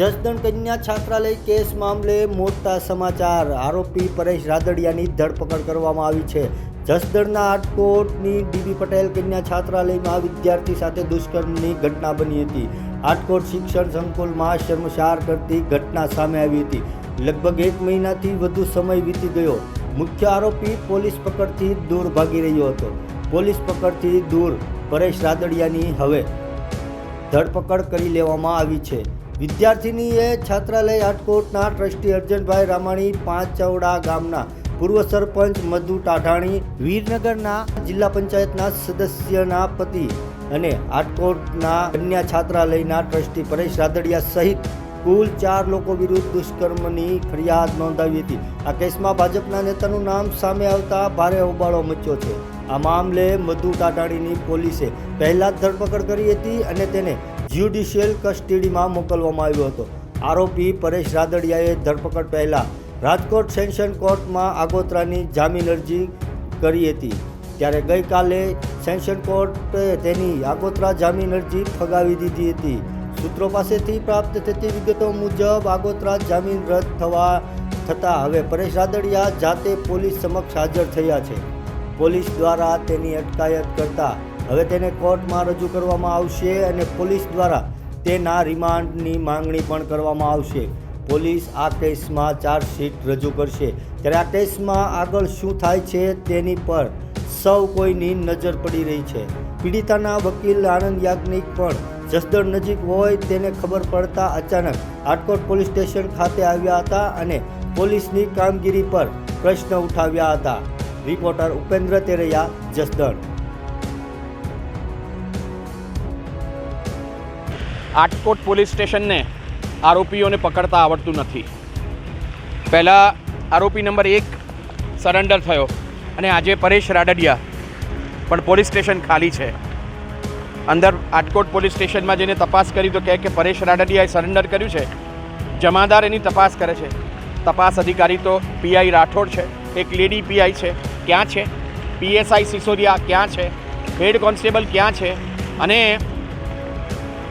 જસદણ કન્યા છાત્રાલય કેસ મામલે મોટા સમાચાર. આરોપી પરેશ રાદડિયાની ધરપકડ કરવામાં આવી છે. જસદણના આટકોટની ડીબી પટેલ કન્યા છાત્રાલયમાં વિદ્યાર્થી સાથે દુષ્કર્મની ઘટના બની હતી. આટકોટ શિક્ષણ સંકુલમાં શર્મસાર કરતી ઘટના સામે આવી હતી. લગભગ એક મહિનાથી વધુ સમય વીતી ગયો. મુખ્ય આરોપી પોલીસ પકડથી દૂર ભાગી રહ્યો હતો. પોલીસ પકડથી દૂર, પરેશ રાદડિયાની હવે ધરપકડ કરી લેવામાં આવી છે. વિદ્યાર્થિનીએ છાત્રાલય રાજકોટના ટ્રસ્ટી અર્જનભાઈ રામાણી પાંચ ચૌડા ગામના પૂર્વ સરપંચ મધુ ટાઢાણી, વીરનગરના જિલ્લા પંચાયતના સદસ્યના પતિ અને આટકોટના કન્યા છાત્રાલયના ટ્રસ્ટી પરેશ રાદડિયા સહિત કુલ ચાર લોકો વિરુદ્ધ દુષ્કર્મની ફરિયાદ નોંધાવી હતી. આ કેસમાં ભાજપના નેતાનું નામ સામે આવતા ભારે હોબાળો મચ્યો છે. આ મામલે મધુ ટાટાણીની પોલીસે પહેલા જ ધરપકડ કરી હતી અને તેને જ્યુડિશિયલ કસ્ટડીમાં મોકલવામાં આવ્યો હતો. આરોપી પરેશ રાદડિયાએ ધરપકડ પહેલાં રાજકોટ સેન્શન કોર્ટમાં આગોતરાની જામીન અરજી કરી હતી. ત્યારે ગઈકાલે સેન્શન કોર્ટે તેની આગોતરા જામીન અરજી ફગાવી દીધી હતી. સૂત્રો પાસેથી પ્રાપ્ત થતી વિગતો મુજબ આગોતરા જામીન રદ થવા થતાં હવે પરેશ રાદડિયા જાતે પોલીસ સમક્ષ હાજર થયા છે. પોલીસ દ્વારા તેની અટકાયત કરતા હવે તેને કોર્ટમાં રજૂ કરવામાં આવશે અને પોલીસ દ્વારા તેના રિમાન્ડની માંગણી પણ કરવામાં આવશે. પોલીસ આ કેસમાં ચાર્જશીટ રજૂ કરશે. ત્યારે આ કેસમાં આગળ શું થાય છે તેની પર સૌ કોઈની નજર પડી રહી છે. પીડિતાના વકીલ આનંદ યાજ્ઞિક પણ જસદણ નજીક હોય તેને ખબર પડતા અચાનક આટકોટ પોલીસ સ્ટેશન ખાતે આવ્યા હતા અને પોલીસની કામગીરી પર પ્રશ્ન ઉઠાવ્યા હતા. રિપોર્ટર ઉપેન્દ્ર તેરૈયા, જસદણ. આટકોટ પોલીસ સ્ટેશનને આરોપીઓને પકડતા આવડતું નથી. પહેલાં આરોપી નંબર એક સરેન્ડર થયો અને આજે પરેશ રાડડિયા પણ પોલીસ સ્ટેશન ખાલી છે. અંદર આટકોટ પોલીસ સ્ટેશનમાં જઈને તપાસ કરી તો કહે કે પરેશ રાડડિયાએ સરેન્ડર કર્યું છે. જમાદાર એની તપાસ કરે છે. તપાસ અધિકારી તો પીઆઈ રાઠોડ છે. એક લેડી પીઆઈ છે. ક્યાં છે? પીએસઆઈ સિસોદિયા ક્યાં છે? હેડ કોન્સ્ટેબલ ક્યાં છે? અને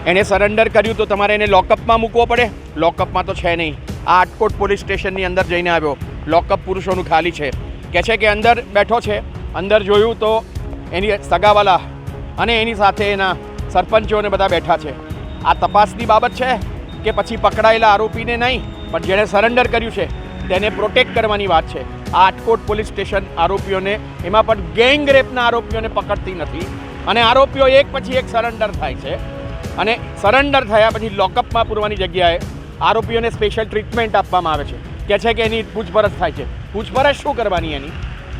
એણે સરેન્ડર કર્યું તો તમારે એને લોકઅપમાં મૂકવો પડે. લોકઅપમાં તો છે નહીં. આ આટકોટ પોલીસ સ્ટેશનની અંદર જઈને આવ્યો. લોકઅપ પુરુષોનું ખાલી છે. કહે છે કે અંદર બેઠો છે. અંદર જોયું તો એની સગાવાલા અને એની સાથે એના સરપંચોને બધા બેઠા છે. આ તપાસની બાબત છે કે પછી પકડાયેલા આરોપીને નહીં, પણ જેણે સરેન્ડર કર્યું છે, તેને પ્રોટેક્ટ કરવાની વાત છે. આ આટકોટ પોલીસ સ્ટેશન આરોપીઓને, એમાં પણ ગેંગ રેપના આરોપીઓને પકડતી નથી. અને આરોપીઓ એક પછી એક સરેન્ડર થાય છે. અને સરેન્ડર થયા પછી લોકઅપમાં પૂરવાની જગ્યાએ આરોપીઓને સ્પેશિયલ ટ્રીટમેન્ટ આપવામાં આવે છે. કે છે કે એની પૂછપરછ થાય છે. પૂછપરછ શું કરવાની એની?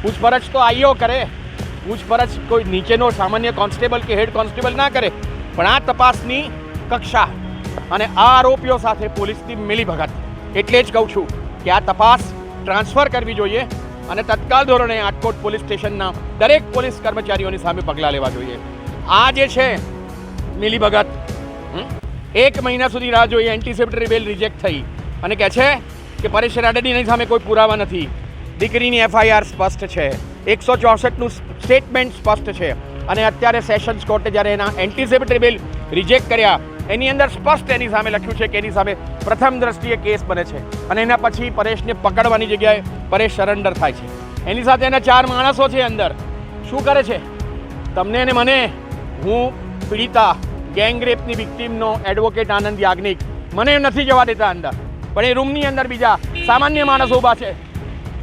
પૂછપરછ તો આઈઓ કરે. પૂછપરછ કોઈ નીચેનો સામાન્ય કોન્સ્ટેબલ કે હેડ કોન્સ્ટેબલ ના કરે. પણ આ તપાસની કક્ષા અને આ આરોપીઓ સાથે પોલીસની મિલીભગત. એટલે જ કહું છું કે આ તપાસ ટ્રાન્સફર કરવી જોઈએ અને તત્કાલ ધોરણે આટકોટ પોલીસ સ્ટેશનના દરેક પોલીસ કર્મચારીઓની સામે પગલાં લેવા જોઈએ. આ જે છે, મિલીભગત? એક મહિના સુધી રાહ જોઈ એન્ટિસેપ્ટરી બેલ રિજેક્ટ થઈ. અને કહે છે કે પરેશ રાડડીની સામે કોઈ પુરાવા નથી. દીકરીની એફઆઈઆર સ્પષ્ટ છે. એકસો ચોસઠનું સ્ટેટમેન્ટ સ્પષ્ટ છે. અને અત્યારે સેશન્સ કોર્ટે જ્યારે એના એન્ટિસેપ્ટરી બેલ રિજેક્ટ કર્યા, એની અંદર સ્પષ્ટ એની સામે લખ્યું છે કે એની સામે પ્રથમ દ્રષ્ટિએ કેસ બને છે. અને એના પછી પરેશને પકડવાની જગ્યાએ પરેશ સરેન્ડર થાય છે. એની સાથે એના ચાર માણસો છે અંદર. શું કરે છે? તમને અને મને, હું પીડિતા. ગેંગ રેપની વિક્ટીમનો એડવોકેટ આનંદ યાજ્ઞિક. મને નથી જવા દેતા અંદર. પણ એ રૂમની અંદર બીજા સામાન્ય માણસો ઊભા છે,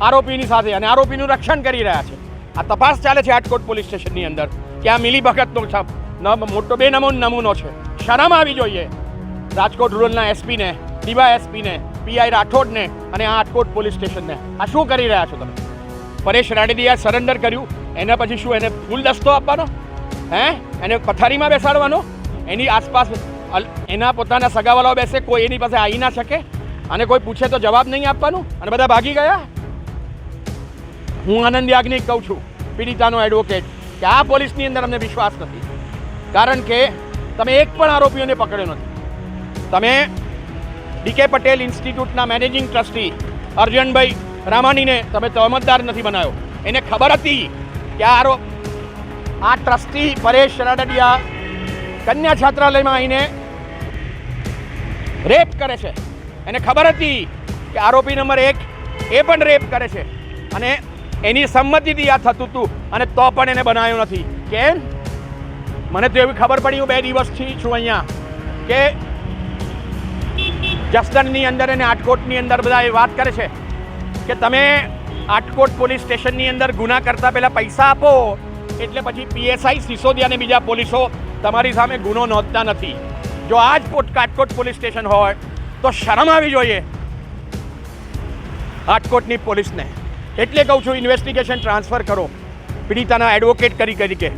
આરોપીની સાથે અને આરોપીનું રક્ષણ કરી રહ્યા છે. આ તપાસ ચાલે છે આટકોટ પોલીસ સ્ટેશનની અંદર, કે આ મિલી ભગતનો છ- ન- મોટો બે નમૂન નમૂનો છે. શરમ આવી જોઈએ. રાજકોટ રૂરલના એસપીને, ડીવા એસપીને, પીઆઈ રાઠોડને અને આ આટકોટ પોલીસ સ્ટેશનને. આ શું કરી રહ્યા છો તમે? પરેશ રાડેદીએ સરેન્ડર કર્યું. એના પછી શું, એને ફૂલ દસ્તો આપવાનો? હે? એને પથારીમાં બેસાડવાનો? એની આસપાસ એના પોતાના સગાવાલાઓ બેસે, કોઈ એની પાસે આવી ના શકે અને કોઈ પૂછે તો જવાબ નહીં આપવાનું અને બધા ભાગી ગયા? હું આનંદ યાજ્ઞિક કહું છું, પીડિતાનો એડવોકેટ કે આ પોલીસની અંદર અમને વિશ્વાસ નથી. કારણ કે તમે એક પણ આરોપીઓને પકડ્યો નથી. તમે ડીકે પટેલ ઇન્સ્ટિટ્યૂટના મેનેજિંગ ટ્રસ્ટી અર્જનભાઈ રામાણીને તમે તહમતદાર નથી બનાવ્યો. એને ખબર હતી કે આ આરોપ આ ટ્રસ્ટી પરેશ રાડડિયા કન્યા છાત્રાલયમાં આવીને રેપ કરે છે. એને ખબર હતી કે આરોપી નંબર એક એ પણ રેપ કરે છે. અને એની સંમતિથી આ થતું હતું અને તો પણ એને બનાવ્યો નથી. કેમ મને તો એવી ખબર પડી હું બે દિવસથી છું અહીંયા કે જસદણની અંદર અને આટકોટની અંદર બધા એ વાત કરે છે કે તમે આટકોટ પોલીસ સ્ટેશનની અંદર ગુના કરતા પહેલાં પૈસા આપો એટલે પછી પીએસઆઈ સિસોદિયા અને બીજા પોલીસો તમારી સામે ગુનો નોંધતા નથી. જો આ જ કાટકોટ પોલીસ સ્ટેશન હોય, તો શરમ આવી જોઈએ. આટકોટની પોલીસને. એટલે કહું છું ઇન્વેસ્ટિગેશન ટ્રાન્સફર કરો. પીડિતાના એડવોકેટ કરી કરી કે.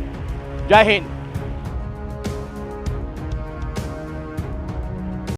જય હિન્દ.